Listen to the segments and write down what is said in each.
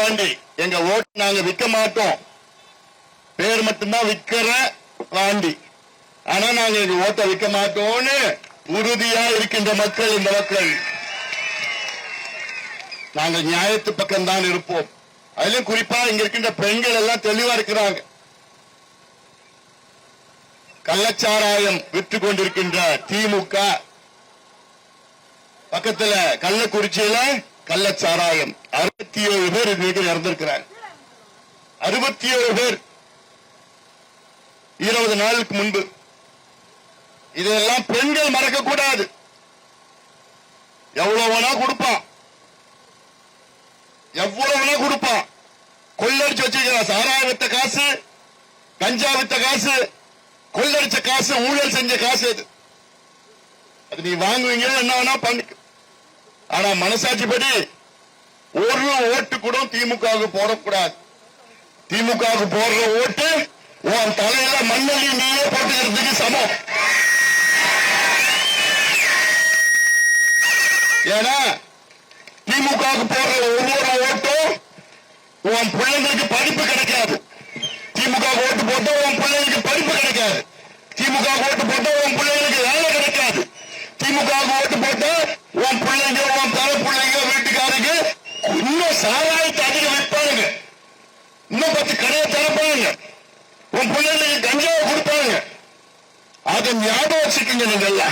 வாண்டி எங்க ஓட்டு நாங்க விற்க மாட்டோம். பேர் மட்டும்தான் விற்கிற வாண்டி ஆனா நாங்க எங்க ஓட்டை விற்க மாட்டோம்னு உறுதியா இருக்கின்ற மக்கள் இந்த மக்கள். நாங்கள் நியாயத்து பக்கம் தான் இருப்போம். அதிலும் குறிப்பா இங்க இருக்கின்ற பெண்கள் எல்லாம் தெளிவா இருக்கிறாங்க. கள்ளச்சாராயம் விற்று கொண்டிருக்கின்ற திமுக. பக்கத்துல கள்ளக்குறிச்சியில கள்ளச்சாராயம். அறுபத்தி ஏழு பேர் இன்னைக்கு இறந்திருக்கிறாங்க அறுபத்தி ஏழு பேர் இருபது நாளுக்கு முன்பு. இதெல்லாம் பெண்கள் மறக்க கூடாது எவ்வளவு வேணா கொடுப்பான். எவ்வளவு வேணா கொடுப்பான். கொள்ளடிச்சு வச்சிருக்கிறான் சாராய வித்த காசு கஞ்சா வித்த காசு கொள்ளடிச்ச காசு ஊழல் செஞ்ச காசு அது. அது நீ வாங்குவீங்க என்ன வேணா பண்ணி. ஆனா மனசாட்சிப்படி ஒரு ஓட்டு கூட திமுகவுக்கு போடக்கூடாது. திமுகவுக்கு போடுற ஓட்டு உன் தலையில மண்ணலி நீயே போட்டுக்கிறதுக்கு சமம். ஏன்னா திமுகவுக்கு போடுற ஒவ்வொரு ஓட்டும் உன் பிள்ளைங்களுக்கு படிப்பு கிடைக்காது. திமுக ஓட்டு போட்டா உன் பிள்ளைங்களுக்கு படிப்பு கிடைக்காது. திமுக ஓட்டு போட்டா உன் பிள்ளைங்களுக்கு வேலை கிடைக்காது. திமுக ஓட்டு போட்டா உன் பிள்ளைங்க உன் தலை பிள்ளைங்க வீட்டுக்காரங்க இன்னும் சாராயத்தை அதிகம் விற்பாங்க இன்னும் பத்து கடையை திறப்பாங்க. உன் பிள்ளைங்களுக்கு கஞ்சாவை கொடுப்பாங்க. அதை ஞாபகம் வச்சுக்கோங்க நீங்க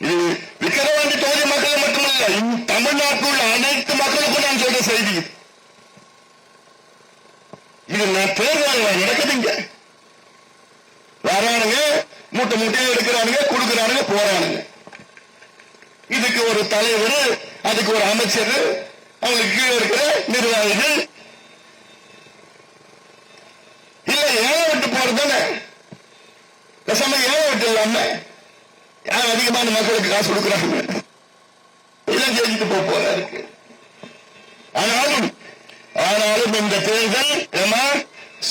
இது விக்கிரவாண்டி தொகுதி மக்கள் மட்டுமல்ல இல்ல தமிழ்நாட்டில் உள்ள அனைத்து மக்களுக்கும் நான் சொல்ற செய்தி. இது. நான் தேர்தல் நடக்குதுங்க. வரானுங்க மூட்டை மூட்டையா எடுக்கிறானுங்க கொடுக்கிறானுங்க போறானுங்க. இதுக்கு ஒரு தலைவர் அதுக்கு ஒரு அமைச்சர் அவங்களுக்கு கீழே இருக்கிற நிர்வாகிகள். இல்ல ஏழை விட்டு போறது தானே? பேசாம ஏழை விட்டு இல்லாம யார் அதிகமான மக்களுக்கு காசு கொடுக்குறாங்க? இதெல்லாம் செஞ்சுட்டு போக போறா இருக்கு. ஆனாலும் ஆனாலும் இந்த தேர்தல்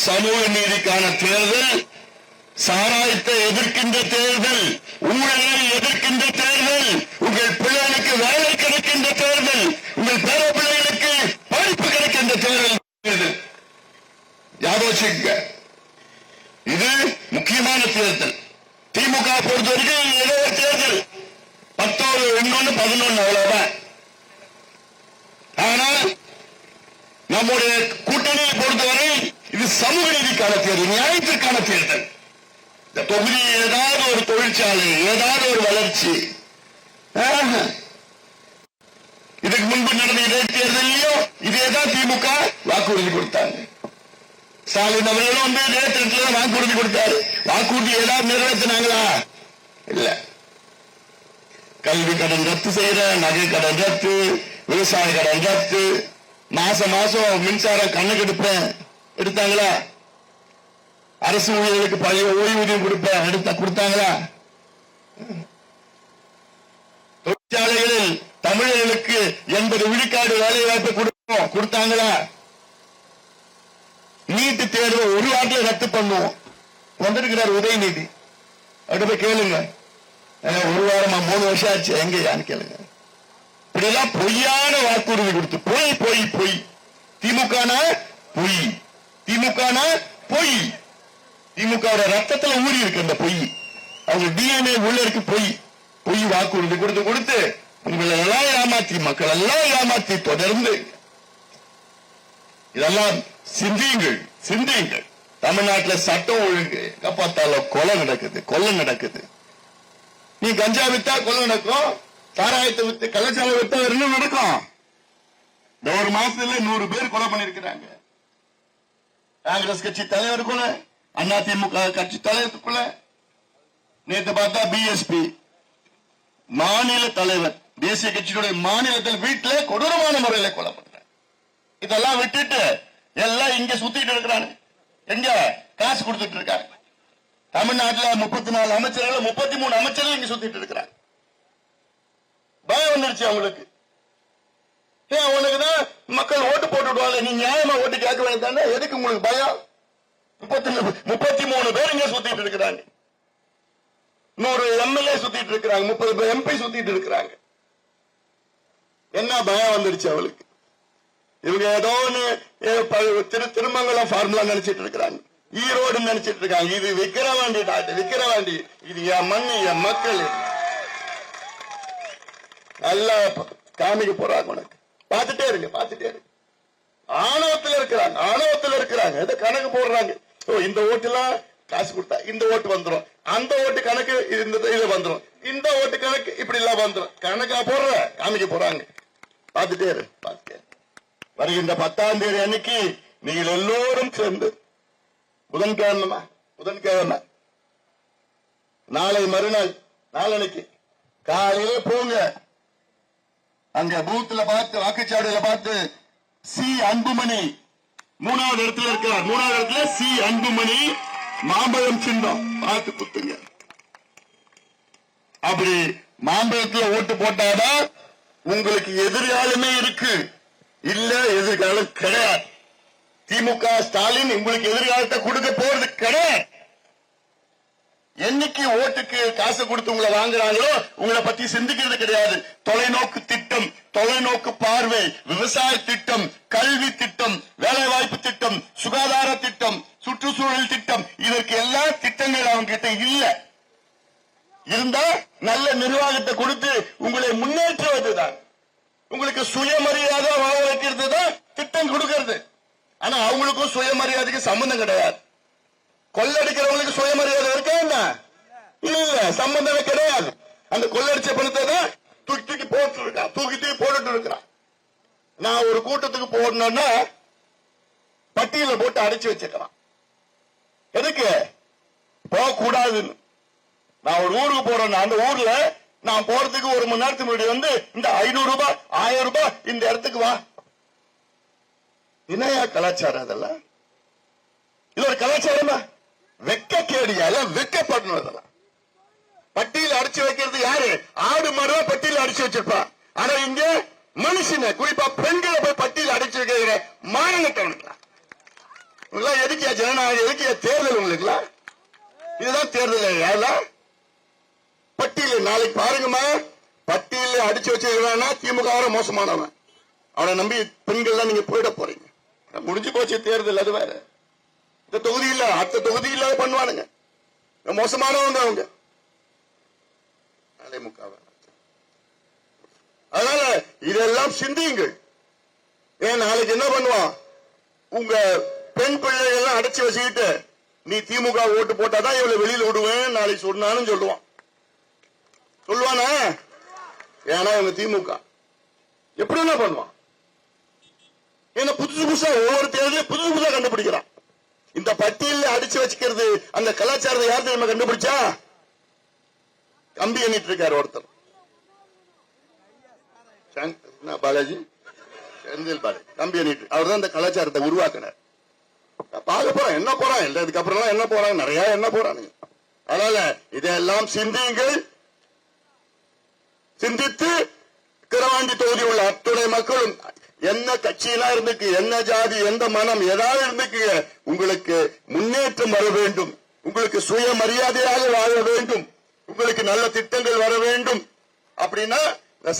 சமூக நீதிக்கான தேர்தல் சாராயத்தை எதிர்க்கின்ற தேர்தல் ஊழலை எதிர்க்கின்ற தேர்தல் உங்கள் பிள்ளைகளுக்கு வேலை கிடைக்கின்ற தேர்தல் உங்கள் பேர பிள்ளைகளுக்கு படிப்பு கிடைக்கின்ற தேர்தல். தேர்தல். இது முக்கியமான தேர்தல். திமுக பொறுத்த வரைக்கும் ஏதோ ஒரு தேர்தல். பத்தோரு இன்னொன்னு பதினொன்னு அவ்வளவுதான். ஆனால் நம்முடைய கூட்டணியை பொறுத்தவரை இது சமூக நீதிக்கான தேர்தல் நியாயத்திற்கான தேர்தல். இந்த தொகுதி ஏதாவது ஒரு தொழிற்சாலை ஏதாவது ஒரு வளர்ச்சி. இதுக்கு முன்பு நடந்த தேர்தலையும் இதேதான் திமுக வாக்குறுதி கொடுத்தாங்க. ஸ்டாலின் அவர்களும் வந்து இதே தேர்தலில் வாக்குறுதி கொடுத்தாரு. வாக்குறுதி ஏதாவது நிறைவேற்றினாங்களா? இல்ல. கல்வி கடன் ரத்து செய்யற நகை கடன் ரத்து விவசாய கடன் ரத்து. மாசம் மாசம் மின்சாரம் கண்ணுக்கு எடுப்பேன். எடுத்தாங்களா? அரசு ஊழியர்களுக்கு பழைய ஓய்வூதியம் கொடுப்பேன் எடுத்த கொடுத்தாங்களா? தொழிற்சாலைகளில் தமிழர்களுக்கு எண்பது விழுக்காடு வேலை வாய்ப்பு கொடுப்போம். கொடுத்தாங்களா? நீட்டு தேர்வு ஒரு வாட்டியை ரத்து பண்ணுவோம். வந்திருக்கிறார் உதயநிதி. அவர்கிட்ட போய் கேளுங்க. ஒரு வாரமா மூணு வருஷம் ஆச்சு. எங்கயான்னு கேளுங்க. இப்படிலாம் பொய்யான வாக்குறுதி கொடுத்து பொய் பொய் பொய். திமுகனா பொய். திமுகனா பொய். திமுக ரத்தத்துல ஊறி இருக்கு அந்த பொய். அவங்க டிஎன்ஏ உள்ள இருக்கு பொய். பொய் வாக்குறுதி கொடுத்து கொடுத்து உங்களை எல்லாம் ஏமாத்தி மக்கள் எல்லாம் ஏமாத்தி தொடர்ந்து. இதெல்லாம் சிந்தியுங்கள் சிந்தியுங்கள். தமிழ்நாட்டில் சட்டம் ஒழுங்கு எங்க கொலை நடக்குது கொலை நடக்குது. நீ கஞ்சா வித்தா கொலை நடக்கும் சாராயத்தை வித்து கள்ளச்சாலை வித்தா இன்னும் நடக்கும். இந்த ஒரு மாசத்துல நூறு பேர் கொலை பண்ணிருக்கிறாங்க காங்கிரஸ் கட்சி தலைவர் கொலை அண்ணா திமுக கட்சி தலைவருக்குள்ள நேற்று நேத்து பார்த்தா பிஎஸ்பி மாநில தலைவர் தேசிய கட்சியினுடைய மாநிலத்தில் வீட்டில் கொடூரமான முறையில் கொலை பண்றாங்க இதெல்லாம் விட்டுட்டு எல்லாம் இங்க சுத்திட்டு இருக்கிறாங்க. எங்க? காசு கொடுத்துட்டு இருக்காங்க. தமிழ்நாட்டுல முப்பத்தி நாலு அமைச்சர்கள் முப்பத்தி மூணு அமைச்சர்கள் இங்க சுத்திட்டு இருக்கிறாங்க. பயம் வந்துருச்சு அவங்களுக்கு. ஏன் அவனுக்கு தான் மக்கள் ஓட்டு போட்டு விடுவாங்க நீ நியாயமா ஓட்டு கேட்க வேண்டியதானே எதுக்கு உங்களுக்கு பயம்? முப்பத்தி முப்பத்தி மூணு பேர் இங்க சுத்திட்டு இருக்கிறாங்க. நூறு எம்எல்ஏ சுத்திட்டு இருக்கிறாங்க முப்பது எம்பி சுத்திட்டு இருக்கிறாங்க. என்ன பயம் வந்துருச்சு அவளுக்கு? இவங்க ஏதோ ஒன்னு திரு திருமங்கலம் ஃபார்முலா நினைச்சிட்டு இருக்கிறாங்க. ஈரோடு நினைச்சிட்டு இருக்காங்க. இது விக்கிரவாண்டி நாட்டு விக்கிரவாண்டி இது என் மண் என் மக்கள். நல்லா காமிக்க போறாங்க உனக்கு. பார்த்துட்டே இருங்க பார்த்துட்டே இருங்க. ஆணவத்துல இருக்கிறாங்க ஆணவத்துல இருக்கிறாங்க. ஏதோ கணக்கு போடுறாங்க. இந்த ஓட்டுல காசு கொடுத்தா இந்த ஓட்டு வந்துரும். அந்த ஓட்டு கணக்கு இந்த இது வந்துரும். இந்த ஓட்டு கணக்கு இப்படி எல்லாம் வந்துரும். கணக்கா போடுற காமிக்க போறாங்க. பார்த்துட்டே இரு பார்த்துட்டே வருகின்ற பத்தாம் தேதி அன்னைக்கு நீங்கள் எல்லோரும் சேர்ந்து புதன்கிழமை புதன்கிழமை. நாளை மறுநாள் நாளன்னைக்கு காலையில போங்க. அங்க பூத்துல பார்த்து வாக்குச்சாவடியில பார்த்து சி அன்புமணி மூணாவது இடத்துல இருக்கிறார். மூணாவது இடத்துல சி. அன்புமணி மாம்பழம் சின்னம். பார்த்து குத்துங்க. அப்படி மாம்பழத்துல ஓட்டு போட்டாதான் உங்களுக்கு எதிர்காலமே இருக்கு. இல்ல எதிர்காலம் கிடையாது. திமுக ஸ்டாலின் உங்களுக்கு எதிர்காலத்தை கொடுக்க போறது கிடையாது. என்னைக்கு ஓட்டுக்கு காசு கொடுத்து உங்களை வாங்குறாங்களோ உங்களை பத்தி சிந்திக்கிறது கிடையாது. தொலைநோக்கு திட்டம் தொலைநோக்கு பார்வை விவசாய திட்டம் கல்வி திட்டம் வேலை வாய்ப்பு திட்டம் சுகாதார திட்டம் சுற்றுச்சூழல் திட்டம் இதற்கு எல்லா திட்டங்கள் அவங்க கிட்ட இல்ல. இருந்தா நல்ல நிர்வாகத்தை கொடுத்து உங்களை முன்னேற்றுவதுதான். உங்களுக்கு சுயமரியாதை வாழ வைக்கிறது தான் திட்டம் கொடுக்கிறது. ஆனா அவங்களுக்கும் சுயமரியாதைக்கு சம்பந்தம் கிடையாது. கொள்ளடிக்கிறவங்களுக்கு சுயமரியாதை இருக்கா என்ன? இல்ல சம்பந்தமே கிடையாது. அந்த கொள்ளடிச்ச பணத்தை தான் தூக்கி தூக்கி போட்டு இருக்கான் தூக்கி தூக்கி போட்டுட்டு இருக்கிறான் நான் ஒரு கூட்டத்துக்கு போடணும்னா பட்டியல போட்டு அடைச்சு வச்சிருக்கிறான் எதுக்கு? போகக்கூடாதுன்னு. நான் ஒரு ஊருக்கு போறேன்னா அந்த ஊர்ல நான் போறதுக்கு ஒரு மணி நேரத்துக்கு முன்னாடி வந்து இந்த ஐநூறு ரூபாய் ஆயிரம் ரூபாய் இந்த இடத்துக்கு வா. என்னையா கலாச்சாரம் அதெல்லாம்? இது ஒரு கலாச்சாரமா? வெக்க கேடியால வெக்கப்படணும் அதெல்லாம். பட்டியல அடிச்சு வைக்கிறது யாரு? ஆடு மாடு பட்டியல அடிச்சு வச்சிருப்பா. ஆனா இங்க மனுஷனை குறிப்பா பெண்களை போய் பட்டியல அடிச்சு வைக்கிற மாநிலத்தவனுங்களா? உங்களா எதுக்கியா ஜனநாயகம் எதுக்கியா தேர்தல் உங்களுக்குல? இதுதான் தேர்தல் யாரெல்லாம் பட்டியல நாளைக்கு பாருங்கம்மா. பட்டியல அடிச்சு வச்சிருக்கானா திமுக மோசமானவன். அவனை நம்பி பெண்கள் தான் நீங்க போயிட போறீங்க. முடிஞ்சு போச்சு தேர்தல் அது வேற. இந்த தொகுதி இல்ல அடுத்த தொகுதி இல்லாத பண்ணுவானுங்க மோசமானவங்க அவங்க அதிமுக அதனால இதெல்லாம் சிந்தியுங்கள். ஏன் நாளைக்கு என்ன பண்ணுவான்? உங்க பெண் பிள்ளைகள்லாம் எல்லாம் அடைச்சு வச்சுக்கிட்டு நீ திமுக ஓட்டு போட்டாதான் இவளை வெளியில விடுவேன் நாளைக்கு சொன்னாலும் சொல்லுவான். சொல்லுவானா? ஏன்னா இவங்க திமுக. எப்படி என்ன பண்ணுவான். ஏன்னா புதுசு புதுசா ஒவ்வொரு தேர்தலையும் புதுசு புதுசா கண்டுபிடிக்கிறான். இந்த பட்டியல அடிச்சு வச்சுக்கிறது அந்த கலாச்சாரத்தை யார் தெரியுமா கண்டுபிடிச்சா? கம்பி எண்ணிட்டு இருக்காரு ஒருத்தர். பாலாஜி? செந்தில் பாலாஜி. கம்பி எண்ணிட்டு அவர் தான் இந்த கலாச்சாரத்தை உருவாக்கினார். பார்க்க போறேன் என்ன போறான்? இல்ல இதுக்கப்புறம் என்ன போறாங்க நிறைய என்ன போறானுங்க. அதனால இதெல்லாம் சிந்தியுங்கள். சிந்தித்து கிரவாண்டி தொகுதி உள்ள அத்துணை மக்களும் என்ன கட்சியெல்லாம் இருந்துக்கு என்ன ஜாதி எந்த மனம் ஏதாவது இருந்துக்கு உங்களுக்கு முன்னேற்றம் வர வேண்டும். உங்களுக்கு சுயமரியாதையாக வாழ வேண்டும். உங்களுக்கு நல்ல திட்டங்கள் வர வேண்டும். அப்படின்னா இந்த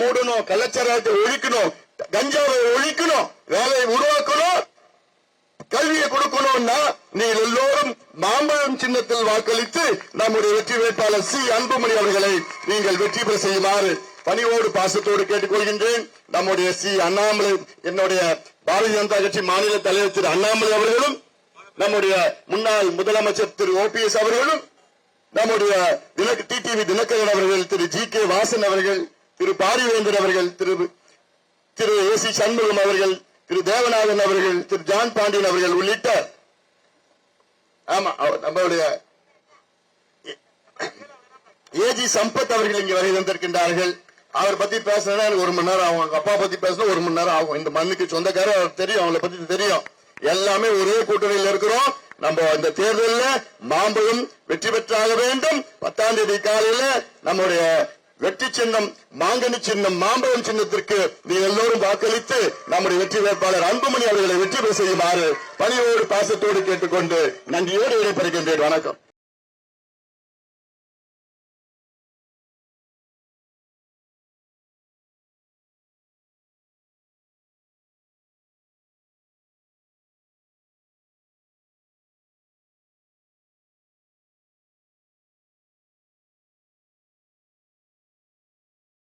மூடணும் கள்ளச்சாராயத்தை ஒழிக்கணும் கஞ்சாவை ஒழிக்கணும் வேலையை உருவாக்கணும் கல்வியை கொடுக்கணும்னா நீங்கள் எல்லோரும் மாம்பழம் சின்னத்தில் வாக்களித்து நம்முடைய வெற்றி வேட்பாளர் சி. அன்புமணி அவர்களை நீங்கள் வெற்றி பெற செய்யுமாறு பணியோடு பாசத்தோடு கேட்டுக்கொள்கின்றேன். நம்முடைய சி. அண்ணாமலை என்னுடைய பாரதிய ஜனதா கட்சி மாநில தலைவர் திரு. அண்ணாமலை அவர்களும் நம்முடைய முன்னாள் முதலமைச்சர் திரு. ஓபிஎஸ் அவர்களும் நம்முடைய தினக் டிடிவி தினகரன் அவர்கள் திரு. ஜி கே வாசன் அவர்கள் திரு. பாரிவேந்தர் அவர்கள் திரு. திரு. A C. சண்முகம் அவர்கள் திரு. தேவநாதன் அவர்கள் திரு. ஜான் பாண்டியன் அவர்கள் உள்ளிட்ட ஆமா நம்மளுடைய ஏஜி சம்பத் அவர்கள் இங்கே வருகை வந்திருக்கின்றார்கள் அவர் பத்தி பேசினா எனக்கு ஒரு மணி நேரம் ஆகும். அவங்க அப்பா பத்தி பேசினா ஒரு மணி நேரம் ஆகும். இந்த மண்ணுக்கு சொந்தக்காரர் அவர் தெரியும் அவங்கள பத்தி தெரியும். எல்லாமே ஒரே கூட்டணியில் இருக்கிறோம். நம்ம இந்த தேர்தலில் மாம்பழம் வெற்றி பெற்றாக வேண்டும். பத்தாம் தேதி காலையில நம்முடைய வெற்றி சின்னம் மாங்கனி சின்னம் மாம்பழம் சின்னத்திற்கு நீங்கள் எல்லோரும் வாக்களித்து நம்முடைய வெற்றி வேட்பாளர் அன்புமணி அவர்களை வெற்றி பெற செய்யுமாறு பணியோடு பாசத்தோடு கேட்டுக்கொண்டு நன்றியோடு விடைபெறுகின்றேன். வணக்கம்.